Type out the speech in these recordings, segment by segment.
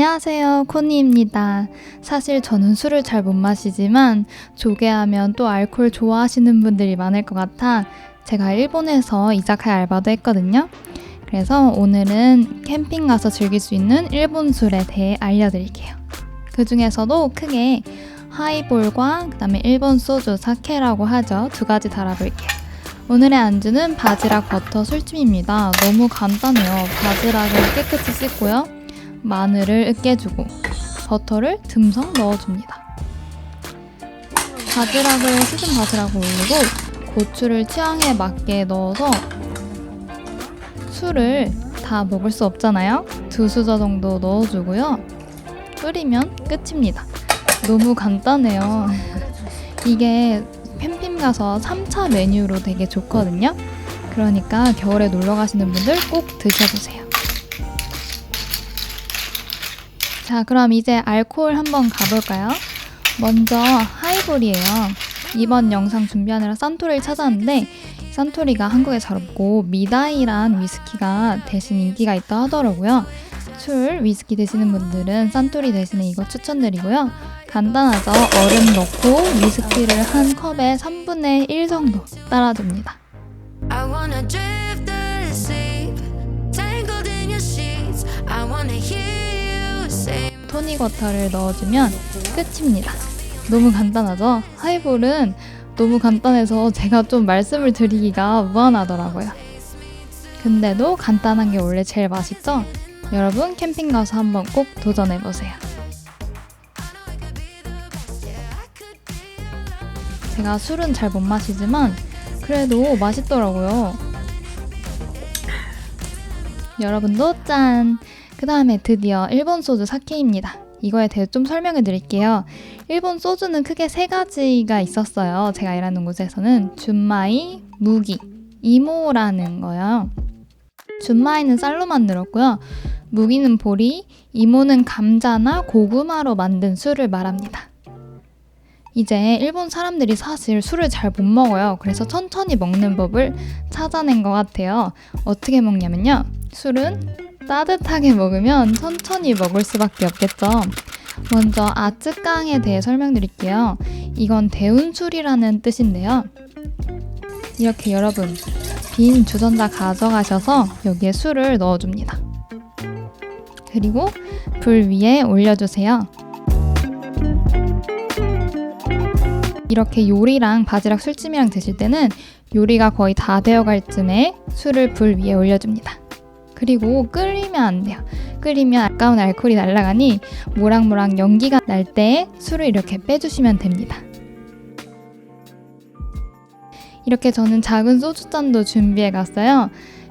안녕하세요. 코니입니다. 사실 저는 술을 잘 못 마시지만 조개하면 또 알코올 좋아하시는 분들이 많을 것 같아 제가 일본에서 이자카야 알바도 했거든요. 그래서 오늘은 캠핑 가서 즐길 수 있는 일본 술에 대해 알려드릴게요. 그 중에서도 크게 하이볼과 그다음에 일본 소주 사케라고 하죠. 두 가지 달아볼게요. 오늘의 안주는 바지락 버터 술찜입니다. 너무 간단해요. 바지락을 깨끗이 씻고요. 마늘을 으깨주고 버터를 듬성 넣어줍니다. 바지락을 씻은 바지락을 올리고 고추를 취향에 맞게 넣어서 술을 다 먹을 수 없잖아요. 두 수저 정도 넣어주고요. 끓이면 끝입니다. 너무 간단해요. 이게 캠핑 가서 3차 메뉴로 되게 좋거든요. 그러니까 겨울에 놀러 가시는 분들 꼭 드셔보세요. 자, 그럼 이제 알코올 한번 가볼까요? 먼저 하이볼이에요. 이번 영상 준비하느라 산토리를 찾았는데 산토리가 한국에 잘 없고 미다이란 위스키가 대신 인기가 있다 하더라고요. 술, 위스키 드시는 분들은 산토리 대신에 이거 추천드리고요. 간단하죠? 얼음 넣고 위스키를 한 컵에 3분의 1 정도 따라줍니다. 토닉 워터를 넣어주면 끝입니다. 너무 간단하죠? 하이볼은 너무 간단해서 제가 좀 말씀을 드리기가 무한하더라고요. 근데도 간단한 게 원래 제일 맛있죠? 여러분 캠핑 가서 한번 꼭 도전해보세요. 제가 술은 잘 못 마시지만 그래도 맛있더라고요. 여러분도 짠! 그 다음에 드디어 일본 소주 사케입니다. 이거에 대해 좀 설명해 드릴게요. 일본 소주는 크게 세 가지가 있었어요. 제가 일하는 곳에서는 준마이, 무기, 이모라는 거요. 준마이는 쌀로 만들었고요. 무기는 보리, 이모는 감자나 고구마로 만든 술을 말합니다. 이제 일본 사람들이 사실 술을 잘 못 먹어요. 그래서 천천히 먹는 법을 찾아낸 것 같아요. 어떻게 먹냐면요. 술은 따뜻하게 먹으면 천천히 먹을 수밖에 없겠죠. 먼저 아쯔깡에 대해 설명드릴게요. 이건 대운술이라는 뜻인데요. 이렇게 여러분 빈 주전자 가져가셔서 여기에 술을 넣어줍니다. 그리고 불 위에 올려주세요. 이렇게 요리랑 바지락 술찜이랑 드실 때는 요리가 거의 다 되어갈 쯤에 술을 불 위에 올려줍니다. 그리고 끓이면 안 돼요. 끓이면 아까운 알코올이 날아가니 모락모락 연기가 날 때 술을 이렇게 빼주시면 됩니다. 이렇게 저는 작은 소주잔도 준비해 갔어요.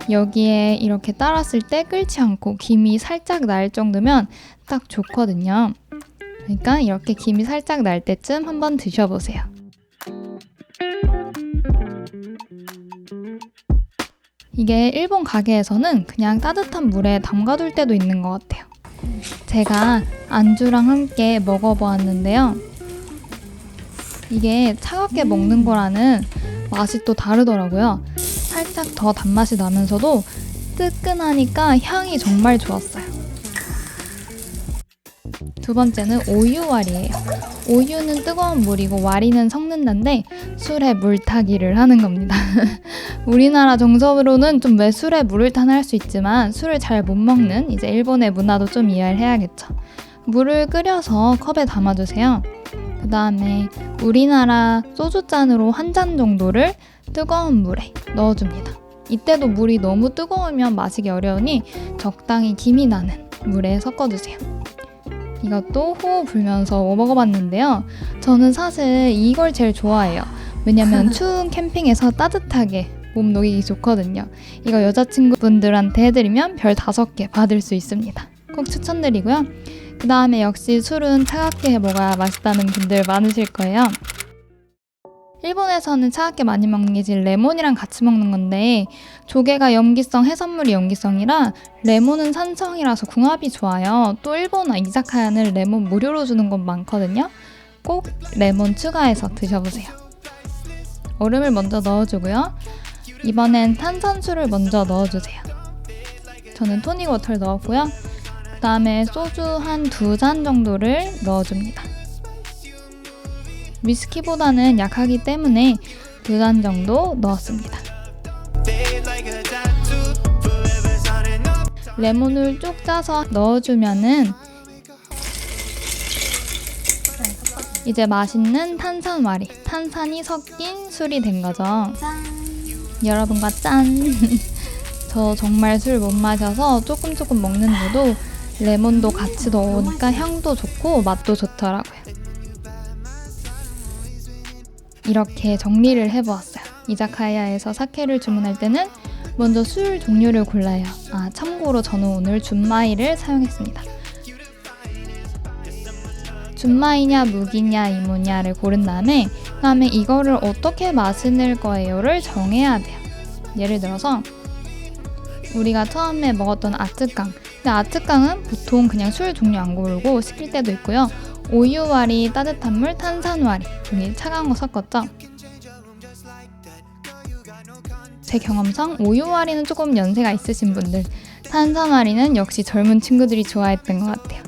여기에 이렇게 따랐을 때 끓지 않고 김이 살짝 날 정도면 딱 좋거든요. 그러니까 이렇게 김이 살짝 날 때쯤 한번 드셔보세요. 이게 일본 가게에서는 그냥 따뜻한 물에 담가둘 때도 있는 것 같아요. 제가 안주랑 함께 먹어보았는데요. 이게 차갑게 먹는 거라는 맛이 또 다르더라고요. 살짝 더 단맛이 나면서도 뜨끈하니까 향이 정말 좋았어요. 두 번째는 오유와리예요. 오유는 뜨거운 물이고 와리는 섞는다인데 술에 물타기를 하는 겁니다. 우리나라 정서로는 좀 왜 술에 물을 타나 할 수 있지만 술을 잘 못 먹는 이제 일본의 문화도 좀 이해를 해야겠죠. 물을 끓여서 컵에 담아주세요. 그 다음에 우리나라 소주잔으로 한 잔 정도를 뜨거운 물에 넣어줍니다. 이때도 물이 너무 뜨거우면 마시기 어려우니 적당히 김이 나는 물에 섞어주세요. 이것도 호흡 불면서 먹어봤는데요. 저는 사실 이걸 제일 좋아해요. 왜냐면 추운 캠핑에서 따뜻하게 몸 녹이기 좋거든요. 이거 여자친구분들한테 해드리면 별 다섯 개 받을 수 있습니다. 꼭 추천드리고요. 그 다음에 역시 술은 차갑게 해 먹어야 맛있다는 분들 많으실 거예요. 일본에서는 차갑게 많이 먹는 게 지금 레몬이랑 같이 먹는 건데 조개가 염기성, 해산물이 염기성이라 레몬은 산성이라서 궁합이 좋아요. 또 일본 이자카야는 레몬 무료로 주는 곳 많거든요. 꼭 레몬 추가해서 드셔보세요. 얼음을 먼저 넣어주고요. 이번엔 탄산수를 먼저 넣어주세요. 저는 토닉 워터를 넣었고요. 그 다음에 소주 한 두 잔 정도를 넣어줍니다. 위스키보다는 약하기 때문에 두 잔 정도 넣었습니다. 레몬을 쭉 짜서 넣어주면은 이제 맛있는 탄산와리, 탄산이 섞인 술이 된 거죠. 여러분과 짠! 저 정말 술 못 마셔서 조금 조금 먹는데도 레몬도 같이 넣으니까 향도 좋고 맛도 좋더라고요. 이렇게 정리를 해보았어요. 이자카야에서 사케를 주문할 때는 먼저 술 종류를 골라요. 아, 참고로 저는 오늘 준마이를 사용했습니다. 준마이냐 무기냐 이모냐를 고른 다음에 그 다음에 이거를 어떻게 마실 거예요를 정해야 돼요. 예를 들어서 우리가 처음에 먹었던 아츠깡. 근데 아츠깡은 보통 그냥 술 종류 안 고르고 시킬 때도 있고요. 오유와리, 따뜻한 물, 탄산와리. 우리 차가운 거 섞었죠? 제 경험상 오유와리는 조금 연세가 있으신 분들, 탄산와리는 역시 젊은 친구들이 좋아했던 것 같아요.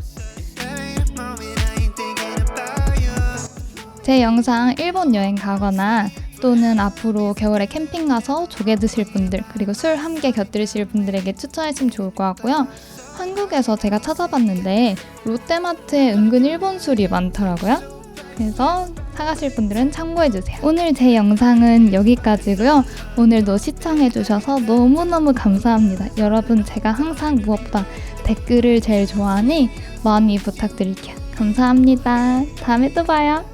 제 영상 일본 여행 가거나 또는 앞으로 겨울에 캠핑 가서 조개 드실 분들 그리고 술 함께 곁들이실 분들에게 추천하시면 좋을 것 같고요. 한국에서 제가 찾아봤는데 롯데마트에 은근 일본 술이 많더라고요. 그래서 사가실 분들은 참고해주세요. 오늘 제 영상은 여기까지고요. 오늘도 시청해주셔서 너무너무 감사합니다. 여러분 제가 항상 무엇보다 댓글을 제일 좋아하니 많이 부탁드릴게요. 감사합니다. 다음에 또 봐요.